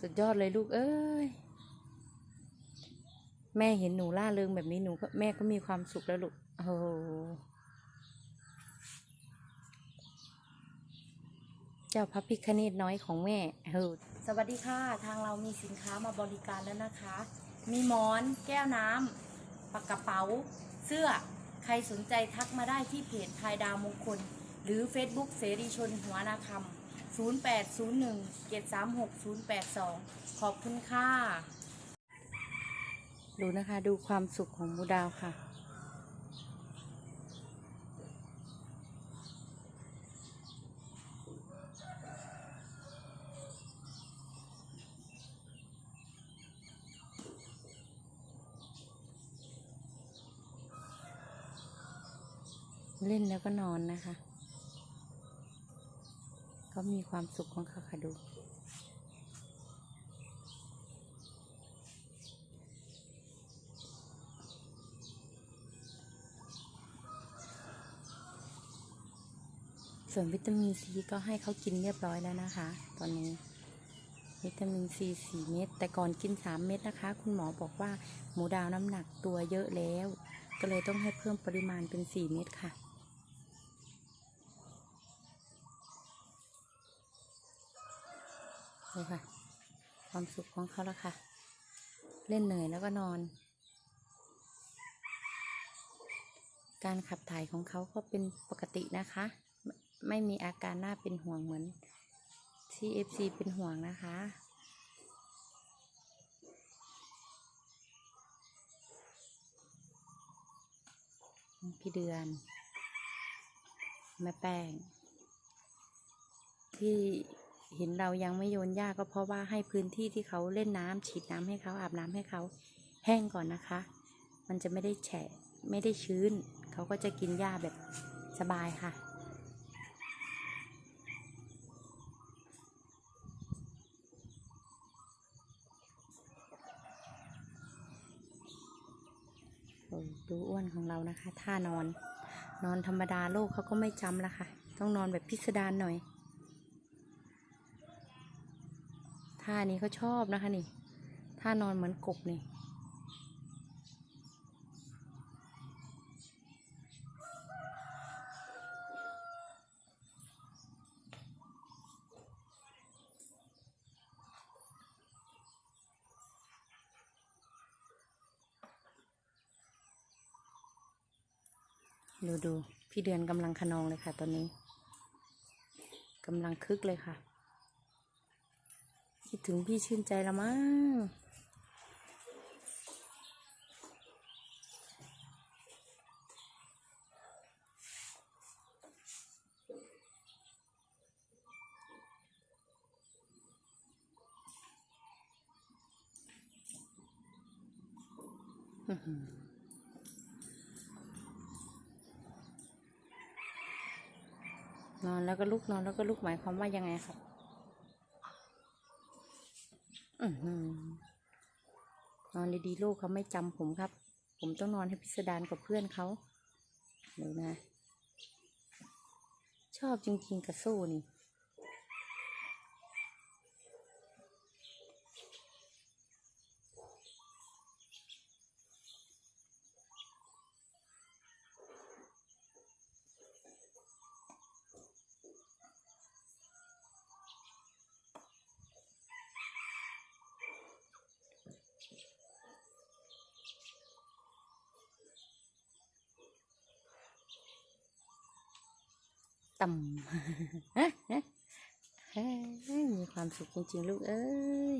สุดยอดเลยลูกเอ้ย แม่เห็นหนูล่าเริงแบบนี้หนูก็แม่ก็มีความสุขแล้วลูก โอ้เจ้าพระพิคเนตน้อยของแม่เฮ้สวัสดีค่ะ ทางเรามีสินค้ามาบริการแล้วนะคะ มีหมอน แก้วน้ำปากกระเป๋า เสื้อ ใครสนใจทักมาได้ที่เพจพายดาวมงคล หรือ Facebook เสรีชนหัวนาคำ 0801 736 082 ขอบคุณค่ะ ดูนะคะดูความสุขของมูดาวค่ะเล่นแล้วก็นอนนะคะ ก็มีความสุขของเขาค่ะดูส่วนวิตามินซีก็ให้เขากินเรียบร้อยแล้วนะคะ ตอนนี้ วิตามินซีสี่เม็ดแต่ก่อนกินสามเม็ดนะคะ คุณหมอบอกว่าหมูดาวน้ำหนักตัวเยอะแล้ว ก็เลยต้องให้เพิ่มปริมาณเป็นสี่เม็ดค่ะ เลยค่ะ ความสุขของเขาแล้วค่ะ เล่นเหนื่อยแล้วก็นอน การขับถ่ายของเขาก็เป็นปกตินะคะ ไม่มีอาการน่าเป็นห่วงเหมือนที่ FC เป็นห่วงนะคะพี่เดือน แม่แป้งที่ เห็นเรายังไม่โยนหญ้าก็เพราะว่าให้พื้นที่ที่เขาเล่นน้ำฉีดน้ำให้เขาอาบน้ำให้เขาแห้งก่อนนะคะ มันจะไม่ได้แฉะไม่ได้ชื้น เขาก็จะกินหญ้าแบบสบายค่ะโอ้ดูอ้วนของเรานะคะท่านอน นอนธรรมดาโลกเขาก็ไม่จำละค่ะ ต้องนอนแบบพิสดารหน่อย ท่านี้เขาชอบนะคะนี่ท่านอนเหมือนกบนี่ดูดูพี่เดือนกำลังขนองเลยค่ะตอนนี้กำลังคึกเลยค่ะ คิดถึงพี่ชื่นใจละมั้งนอนแล้วก็ลุกนอนแล้วก็ลุกหมายความว่ายังไงครับ นอนดีๆลูกเขาไม่จำผมครับ ผมต้องนอนให้พิสดารกับเพื่อนเขาเดูนะ ชอบจริงๆกับสู้นี่ ต่ำเฮ้ยมีความสุขจริงๆลูกเอ้ย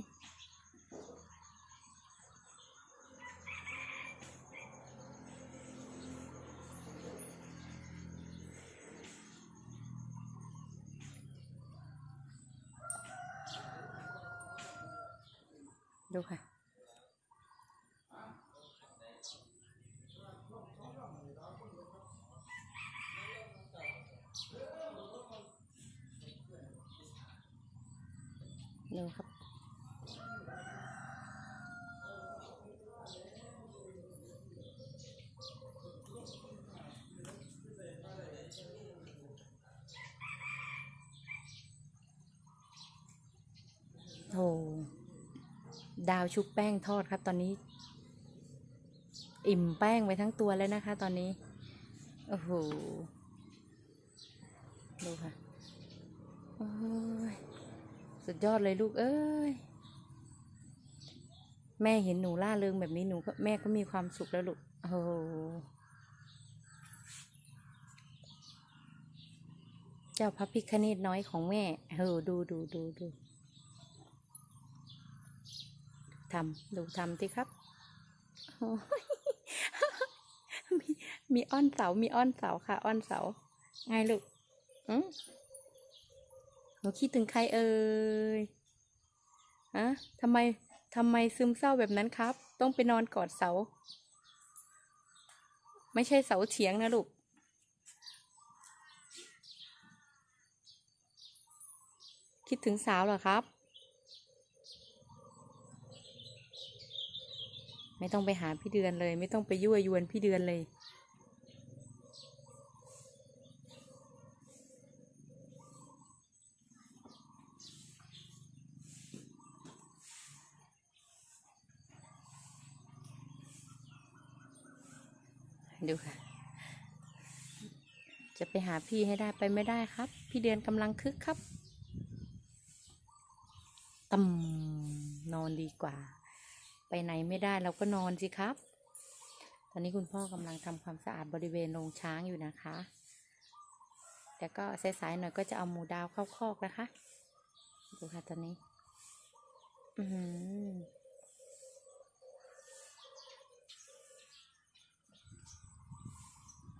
ดูค่ะ ดูครับ โอ้ดาวชุบแป้งทอดครับตอนนี้ อิ่มแป้งไปทั้งตัวแล้วนะคะ ตอนนี้ โอ้โห ดูค่ะ สุดยอดเลยลูกเอ้ย แม่เห็นหนูล่าเริงแบบนี้หนูก็แม่ก็มีความสุขแล้วลูกโอ้โหเจ้าพระพิคเนตน้อยของแม่เออดูดูดูดูทำดูทำสิครับมมีอ้อนเสา มีอ้อนเสาค่ะ อ้อนเสา ไงลูกอืม หนูคิดถึงใครเอ่ยอะทำไมทำไมซึมเศร้าแบบนั้นครับ ต้องไปนอนกอดเสา ไม่ใช่เสาเฉียงนะลูก คิดถึงสาวเหรอครับ ไม่ต้องไปหาพี่เดือนเลย ไม่ต้องไปยั่วยวนพี่เดือนเลย ดูค่ะ จะไปหาพี่ให้ได้ไปไม่ได้ครับ พี่เดือนกำลังคึกครับตำนอนดีกว่า ไปไหนไม่ได้เราก็นอนสิครับ ตอนนี้คุณพ่อกำลังทำความสะอาดบริเวณโรงช้างอยู่นะคะ แต่ก็สายๆหน่อยก็จะเอาหมูดาวเข้าคอกนะคะ ดูค่ะตอนนี้ อือหือ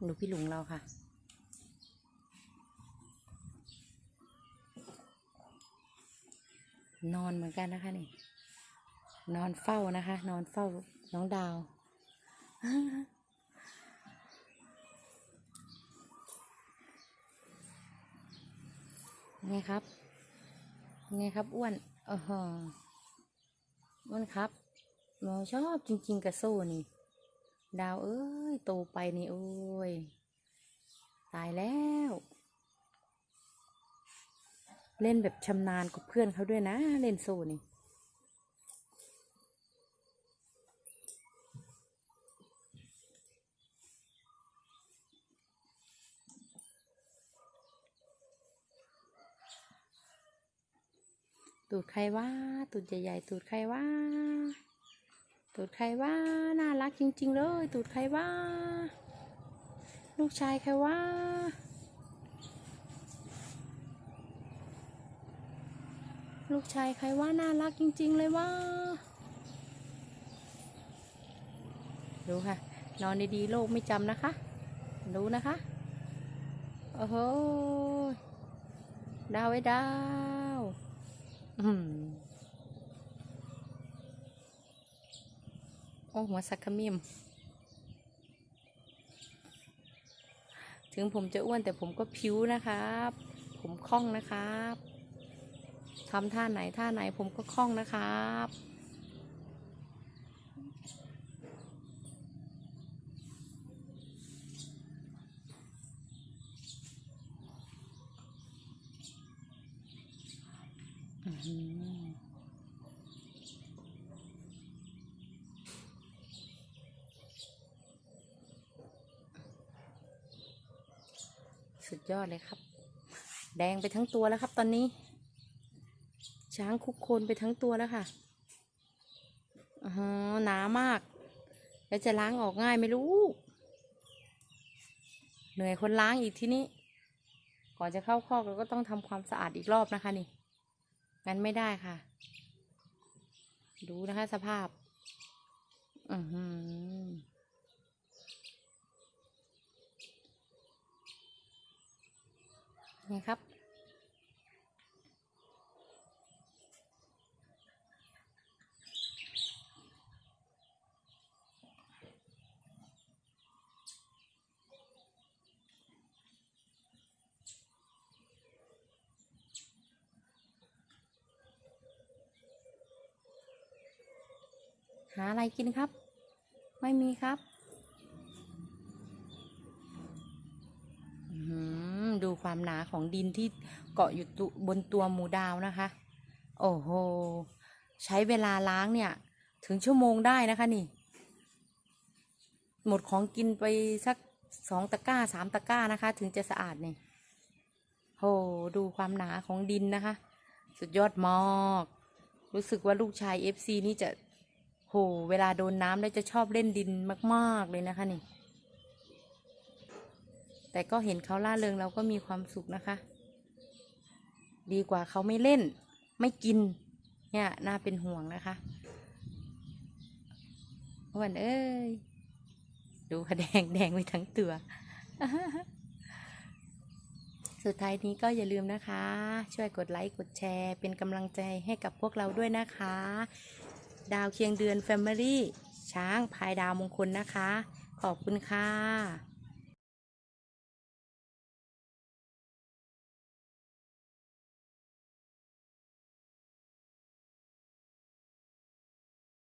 ดูพี่ลุงเราค่ะ นอนเหมือนกันนะคะนี่ นอนเฝ้านะคะ นอนเฝ้าน้องดาว ไงครับ ไงครับอ้วนเออฮะอ้วนครับหนูชอบจริง ๆ กับโซ่นี่ ดาวเอ้ยโตไปนี่โอ้ย ตายแล้ว เล่นแบบชำนาญกับเพื่อนเขาด้วยนะ เล่นโซนี่ตูดใครว่าตูดใหญ่ๆตูดใครว่า ตูดใครว่าน่ารักจริง ๆ เลย ตูดใครว่า ลูกชายใครว่าลูกชายใครว่าน่ารักจริง ๆ เลยว่าดูค่ะ นอนดีๆโลกไม่จำนะคะ ดูนะคะ โอ้โห ดาวไว้ดาว อืม โอ้หัวสักขมิมถึงผมจะอ้วนแต่ผมก็ผิวนะครับ ผมคล่องนะครับทำท่าไหนท่าไหนผมก็คล่องนะครับ สุดยอดเลยครับ แดงไปทั้งตัวแล้วครับตอนนี้ ช้างคุกโคลนไปทั้งตัวแล้วค่ะอ๋อหนามาก แล้วจะล้างออกง่ายไหม่รู้ เหนื่อยคนล้างอีกที่นี้ ก่อนจะเข้าคอกเราก็ต้องทำความสะอาดอีกรอบนะคะนี่ งั้นไม่ได้ค่ะ ดูนะคะสภาพ อือหือไง ครับ หาอะไรกินครับ ไม่มีครับอื้อหือดู ความหนาของดินที่เกาะอยู่บนตัวหมูดาวนะคะ โอ้โห ใช้เวลาล้างเนี่ย ถึงชั่วโมงได้นะคะนี่ หมดของกินไปสักสองตะกร้าสามตะกร้านะคะ ถึงจะสะอาดเนี่ยโหดูความหนาของดินนะคะ สุดยอดมากรู้สึกว่าลูกชาย FC นี่จะโห เวลาโดนน้ำแล้วจะชอบเล่นดินมาก ๆ เลยนะคะนี่ แต่ก็เห็นเขาล่าเริงเราก็มีความสุขนะคะ ดีกว่าเขาไม่เล่น ไม่กิน เนี่ยน่าเป็นห่วงนะคะวันเอ้ย ดูค่ะแดงแดงไปทั้งตัว สุดท้ายนี้ก็อย่าลืมนะคะ ช่วยกดไลค์กดแชร์ เป็นกำลังใจให้กับพวกเราด้วยนะคะ ดาวเคียงเดือน Family ช้างพายดาวมงคลนะคะ ขอบคุณค่ะ